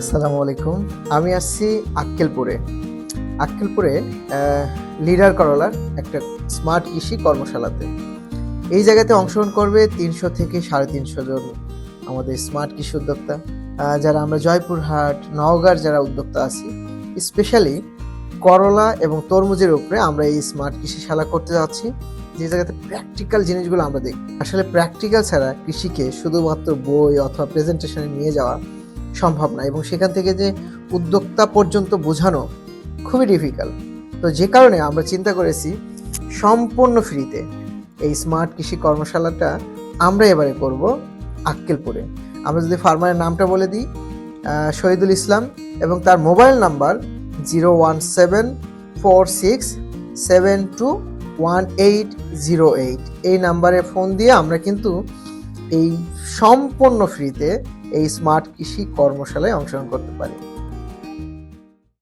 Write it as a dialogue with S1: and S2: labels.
S1: আসসালামু আলাইকুম। আমি আসছি আক্কেলপুরে। আক্কেলপুরে লিডার করলার একটা স্মার্ট কৃষি কর্মশালাতে। এই জায়গাতে অংশগ্রহণ করবে তিনশো থেকে সাড়ে তিনশো জন আমাদের স্মার্ট কৃষি উদ্যোক্তা। যারা আমরা জয়পুরহাট, নওগাঁর যারা উদ্যোক্তা আছি, স্পেশালি করলা এবং তরমুজের উপরে আমরা এই স্মার্ট কৃষি শালা করতে যাচ্ছি। যে জায়গাতে প্র্যাকটিক্যাল জিনিসগুলো আমরা দেখি। আসলে প্র্যাকটিক্যাল ছাড়া কৃষিকে শুধুমাত্র বই অথবা প্রেজেন্টেশনে নিয়ে যাওয়া সম্ভব না এবং সেখান থেকে যে উদ্যোক্তা পর্যন্ত বোঝানো খুবই ডিফিকাল্ট তো যে কারণে আমরা চিন্তা করেছি সম্পূর্ণ ফ্রিতে এই স্মার্ট কৃষি কর্মশালাটা আমরা এবারে করব আক্কেলপুরে। আমরা যদি ফার্মারের নামটা বলে দিই শহীদুল ইসলাম এবং তার mobile number zero one seven four six seven two one eight zero eight. এই নাম্বারে ফোন দিয়ে আমরা কিন্তু এই সম্পূর্ণ ফ্রিতে এই স্মার্ট কৃষি কর্মশালায় অংশগ্রহণ করতে পারি।